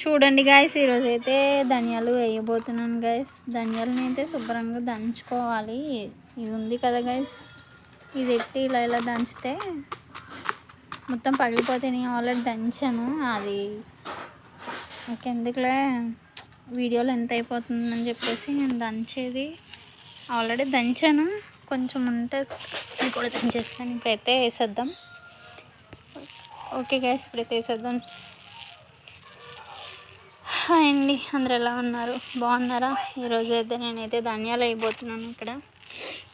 చూడండి గాయస్ ఈరోజు అయితే ధనియాలు వేయబోతున్నాను గాయస్ ధనియాలని అయితే శుభ్రంగా దంచుకోవాలి. ఇది ఉంది కదా గాయస్ ఇది ఎట్టి ఇలా ఇలా దంచితే మొత్తం పగిలిపోతే నేను ఆల్రెడీ దంచాను. అది ఎందుకులే? వీడియోలో ఎంత అయిపోతుందని చెప్పేసి నేను దంచేది ఆల్రెడీ దంచాను. కొంచెం ఉంటే ఇది కూడా దంచేస్తాను. ఇప్పుడైతే వేసేద్దాం. ఓకే గాయస్ ఇప్పుడైతే వేసేద్దాం. హాయ్ అండి. అందరు ఎలా ఉన్నారు? బాగున్నారా? ఈరోజు అయితే నేనైతే ధనియాలు అయిపోతున్నాను ఇక్కడ.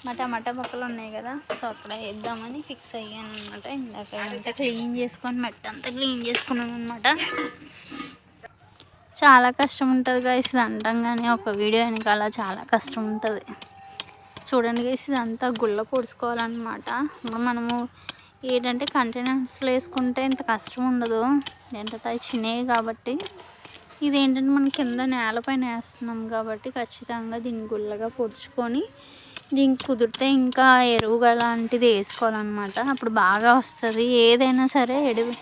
మా టమాటా మొక్కలు ఉన్నాయి కదా సో అక్కడ వేద్దామని ఫిక్స్ అయ్యాను అనమాట ఇందాక అంతా క్లీన్ చేసుకొని మట్టి అంతా క్లీన్ చేసుకున్నాను అనమాట చాలా కష్టం ఉంటుంది గైస్ ఇది అంటాం కానీ ఒక వీడియో వెనకాల చాలా కష్టం ఉంటుంది. చూడండి గైస్ ఇదంతా గుళ్ళ పొడుచుకోవాలన్నమాట. ఇంకా మనము ఏంటంటే కంటైనర్స్లో వేసుకుంటే ఇంత కష్టం ఉండదు. ఏంటంటే అవి చిన్నవి కాబట్టి ఇదేంటంటే మనం కింద నేలపైన వేస్తున్నాం కాబట్టి ఖచ్చితంగా దీన్ని గుల్లగా పొడుచుకొని దీనికి కుదిరితే ఇంకా ఎరువు లాంటిది వేసుకోవాలన్నమాట. అప్పుడు బాగా వస్తుంది. ఏదైనా సరే ఎరువు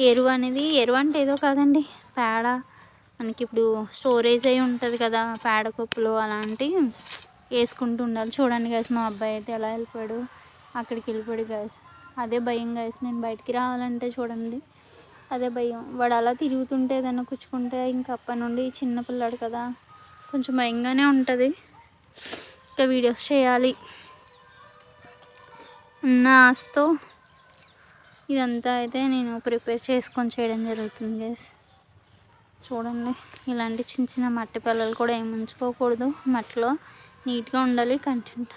ఎరువు అనేది ఎరువు అంటే ఏదో కాదండి. పేడ. మనకి ఇప్పుడు స్టోరేజ్ అయి ఉంటుంది కదా పేడ కుప్పలు అలాంటివి వేసుకుంటూ ఉండాలి. చూడండి గైస్ మా అబ్బాయి అయితే ఎలా వెళ్ళిపోయాడు. అక్కడికి వెళ్ళిపోయాడు గైస్ అదే భయం గైస్ నేను బయటికి రావాలంటే చూడండి. అదే భయం. వాడు అలా తిరుగుతుంటే ఏదైనా కూర్చుకుంటే ఇంకా అప్పటి నుండి చిన్న పిల్లాడు కదా. కొంచెం భయంగానే ఉంటుంది. ఇంకా వీడియోస్ చేయాలి. ఉన్న ఆస్తో ఇదంతా అయితే నేను ప్రిపేర్ చేసుకొని చేయడం జరుగుతుంది గైస్ చూడండి ఇలాంటి చిన్న చిన్న మట్టి పిల్లలు కూడా ఏమి ఉంచుకోకూడదు. మట్టిలో నీట్గా ఉండాలి కంటెంట్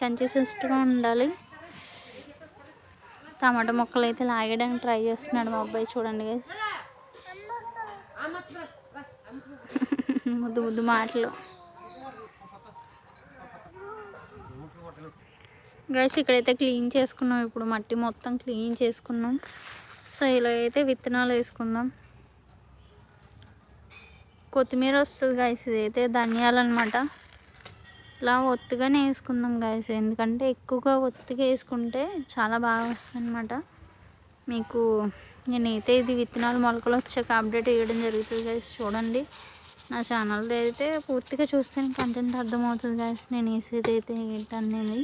కన్సిస్టెంట్గా ఉండాలి. టమాటా మొక్కలు అయితే లాగడానికి ట్రై చేస్తున్నాడు మా అబ్బాయి చూడండి గైస్ ముద్దు ముద్దు మాటలు. గైస్ ఇక్కడైతే క్లీన్ చేసుకున్నాం. ఇప్పుడు మట్టి మొత్తం క్లీన్ చేసుకున్నాం. సో ఇలా అయితే విత్తనాలు వేసుకుందాం. కొత్తిమీర వస్తుంది గైస్ ఇదైతే ధనియాలు అనమాట ఇలా ఒత్తుగానే వేసుకుందాం గాయస్ ఎందుకంటే ఎక్కువగా ఒత్తుగా వేసుకుంటే చాలా బాగా వస్తుంది అనమాట మీకు నేనైతే ఇది విత్తనాలు మొలకలు వచ్చాక అప్డేట్ ఇవ్వడం జరుగుతుంది గాయస్ చూడండి. నా ఛానల్ది అయితే పూర్తిగా చూస్తే కంటెంట్ అర్థమవుతుంది గాయస్ నేను వేసేది అయితే ఏంటనేది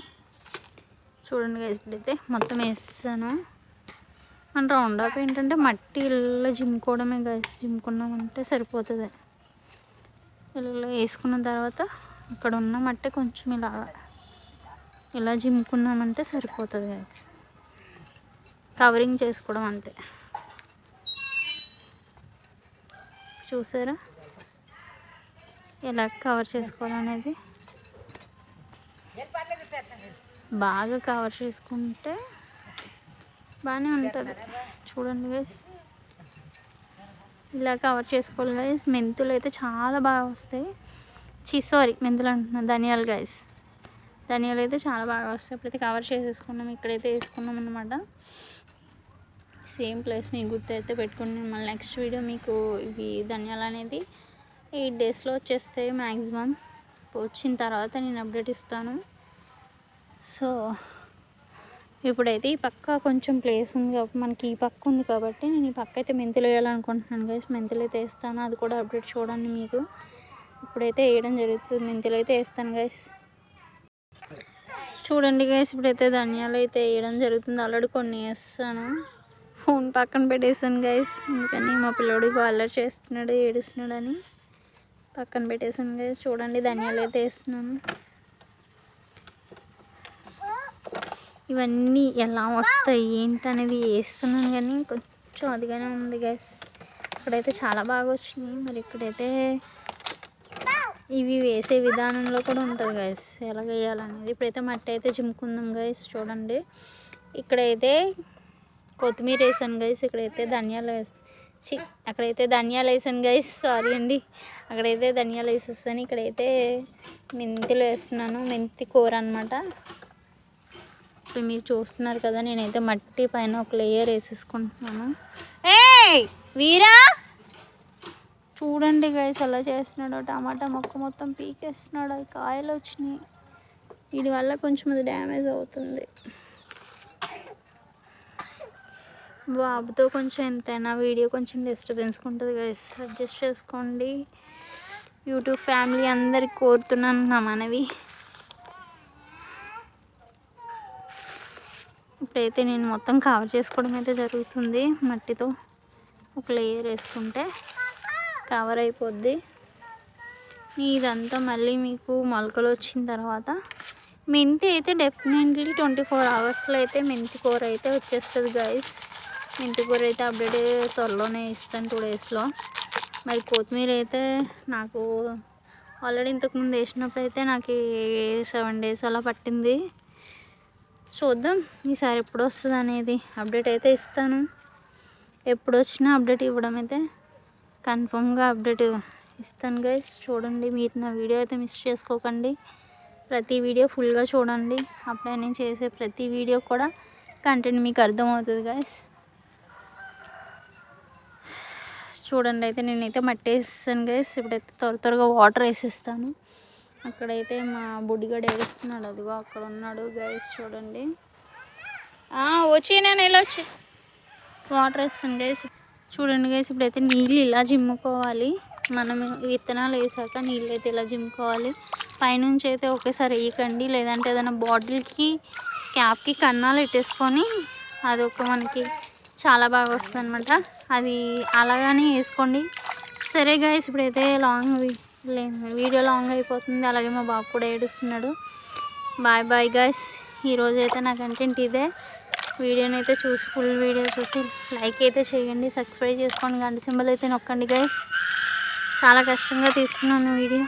చూడండి గాయస్ ఇప్పుడైతే మొత్తం వేస్తాను. మన రౌండ్ అప్ ఏంటంటే మట్టి ఇళ్ళలో జిమ్ముకోవడమే గాయస్ జిమ్ముకున్నామంటే సరిపోతుంది. ఇళ్ళలో వేసుకున్న తర్వాత ఇక్కడ ఉన్న మట్టి కొంచెం ఇలా ఇలా జిమ్ముకున్నామంటే సరిపోతుంది కవరింగ్ చేసుకోవడం అంతే. చూసారా? ఎలా కవర్ చేసుకోవాలనేది? బాగా కవర్ చేసుకుంటే బాగానే ఉంటుంది. చూడండి గైస్ ఇలా కవర్ చేసుకోవాలి గైస్ మెంతులు అయితే చాలా బాగా వస్తాయి. చీ సారీ మెంతులు అంటున్నాను ధనియాలు గైస్ ధనియాలు అయితే చాలా బాగా వస్తాయి. ఇప్పుడైతే కవర్ చేసేసుకున్నాం. ఇక్కడైతే వేసుకున్నాం అనమాట సేమ్ ప్లేస్ మీకు గుర్తు అయితే పెట్టుకుని మళ్ళీ నెక్స్ట్ వీడియో మీకు ఇవి ధనియాలు అనేది ఎయిట్ డేస్లో వచ్చేస్తాయి మ్యాక్సిమం వచ్చిన తర్వాత నేను అప్డేట్ ఇస్తాను. సో ఇప్పుడైతే ఈ పక్క కొంచెం ప్లేస్ ఉంది కాబట్టి మనకి ఈ పక్క ఉంది కాబట్టి నేను ఈ పక్క అయితే మెంతులు వేయాలనుకుంటున్నాను గైస్ మెంతులు అయితే వేస్తాను. అది కూడా అప్డేట్ చూడండి మీకు. ఇప్పుడైతే వేయడం జరుగుతుంది. మెంతులు అయితే వేస్తాను గైస్ చూడండి గైస్ ఇప్పుడైతే ధనియాలు అయితే వేయడం జరుగుతుంది. ఆల్రెడీ కొన్ని వేస్తాను. ఫోన్ పక్కన పెట్టేసాను గైస్ అందుకని మా పిల్లోడికి అల్లరి చేస్తున్నాడు ఏడుస్తున్నాడు అని పక్కన పెట్టేసాను గైస్ చూడండి ధనియాలు అయితే వేస్తున్నాను. ఇవన్నీ ఎలా వస్తాయి ఏంటి అనేది వేస్తున్నాను కానీ కొంచెం అదిగానే ఉంది గైస్ ఇక్కడైతే చాలా బాగా వచ్చినాయి. మరి ఇక్కడైతే ఇవి వేసే విధానంలో కూడా ఉంటుంది గైస్ ఎలా వేయాలనేది. ఇప్పుడైతే మట్టి అయితే చిమ్ముకుందాం గైస్ చూడండి. ఇక్కడైతే కొత్తిమీర వేసాను గైస్ ఇక్కడైతే ధనియాలు వేస్తాను చి అక్కడైతే ధనియాలు వేసాను గైస్ సారీ అండి. అక్కడైతే ధనియాలు వేసేస్తాను ఇక్కడైతే మెంతులు వేస్తున్నాను. మెంతి కూర అనమాట ఇప్పుడు మీరు చూస్తున్నారు కదా నేనైతే మట్టి పైన ఒక లేయర్ వేసేసుకుంటున్నాను. ఏ వీరా! చూడండి గైస్ అలా చేస్తున్నాడు. టమాటా మొక్క మొత్తం పీకేస్తున్నాడు. అవి కాయలు వచ్చినాయి. వీడి వల్ల కొంచెం అది డ్యామేజ్ అవుతుంది. బాబుతో కొంచెం ఎంతైనా వీడియో కొంచెం డిస్టర్బెన్స్ ఉంటుంది గైస్ అడ్జస్ట్ చేసుకోండి. యూట్యూబ్ ఫ్యామిలీ అందరికి కోరుతున్నాను నా మనవి. ఇప్పుడైతే నేను మొత్తం కవర్ చేసుకోవడం అయితే జరుగుతుంది మట్టితో. ఒక లేయర్ వేసుకుంటే కవర్ అయిపోద్ది. ఇదంతా మళ్ళీ మీకు మొలకలు వచ్చిన తర్వాత. మెంతి అయితే డెఫినెట్లీ ట్వంటీ ఫోర్ అవర్స్లో అయితే మెంతి కూర అయితే వచ్చేస్తుంది గైస్ మెంతి కూర అయితే అప్డేట్ త్వరలోనే ఇస్తాను టూ డేస్లో మరి కొత్తిమీర అయితే నాకు ఆల్రెడీ ఇంతకుముందు వేసినప్పుడు అయితే నాకు సెవెన్ డేస్ అలా పట్టింది. చూద్దాం ఈసారి ఎప్పుడు వస్తుంది అనేది అప్డేట్ అయితే ఇస్తాను. ఎప్పుడు వచ్చినా అప్డేట్ ఇవ్వడం అయితే కన్ఫర్మ్గా అప్డేట్ ఇస్తాను గైస్ చూడండి మీరు నా వీడియో అయితే మిస్ చేసుకోకండి. ప్రతి వీడియో ఫుల్గా చూడండి. అప్పుడే నేను చేసే ప్రతి వీడియో కూడా కంటెంట్ మీకు అర్థమవుతుంది గైస్ చూడండి అయితే నేనైతే మట్టి వేస్తాను గైస్ ఇప్పుడైతే త్వర త్వరగా వాటర్ వేసేస్తాను. అక్కడైతే మా బుడ్డిగాడు వేస్తున్నాడు అదిగో అక్కడ ఉన్నాడు గైస్ చూడండి. వచ్చి నేను ఇలా వచ్చి వాటర్ వేస్తాను గైస్ చూడండి గైస్ ఇప్పుడైతే నీళ్ళు ఇలా జిమ్ముకోవాలి మనం విత్తనాలు వేసాక నీళ్ళు అయితే ఇలా జిమ్ముకోవాలి పైనుంచి అయితే ఒకేసారి వేయకండి. లేదంటే ఏదైనా బాటిల్కి క్యాప్కి కన్నాలు పెట్టేసుకొని అదొక మనకి చాలా బాగా వస్తుంది అనమాట అది అలాగానే వేసుకోండి. సరే గైస్ ఇప్పుడైతే లాంగ్ వీడియో లాంగ్ అయిపోతుంది. అలాగే మా బాబు కూడా ఏడుస్తున్నాడు. బాయ్ బాయ్ గైస్ ఈరోజు అయితే నా కంటెంట్ ఇదే. వీడియోని అయితే చూసి ఫుల్ వీడియో చూసి లైక్ అయితే చేయండి సబ్స్క్రైబ్ చేసుకోండి గంట సింబల్ అయితే నొక్కండి గైస్ చాలా కష్టంగా తీస్తున్నాను వీడియో.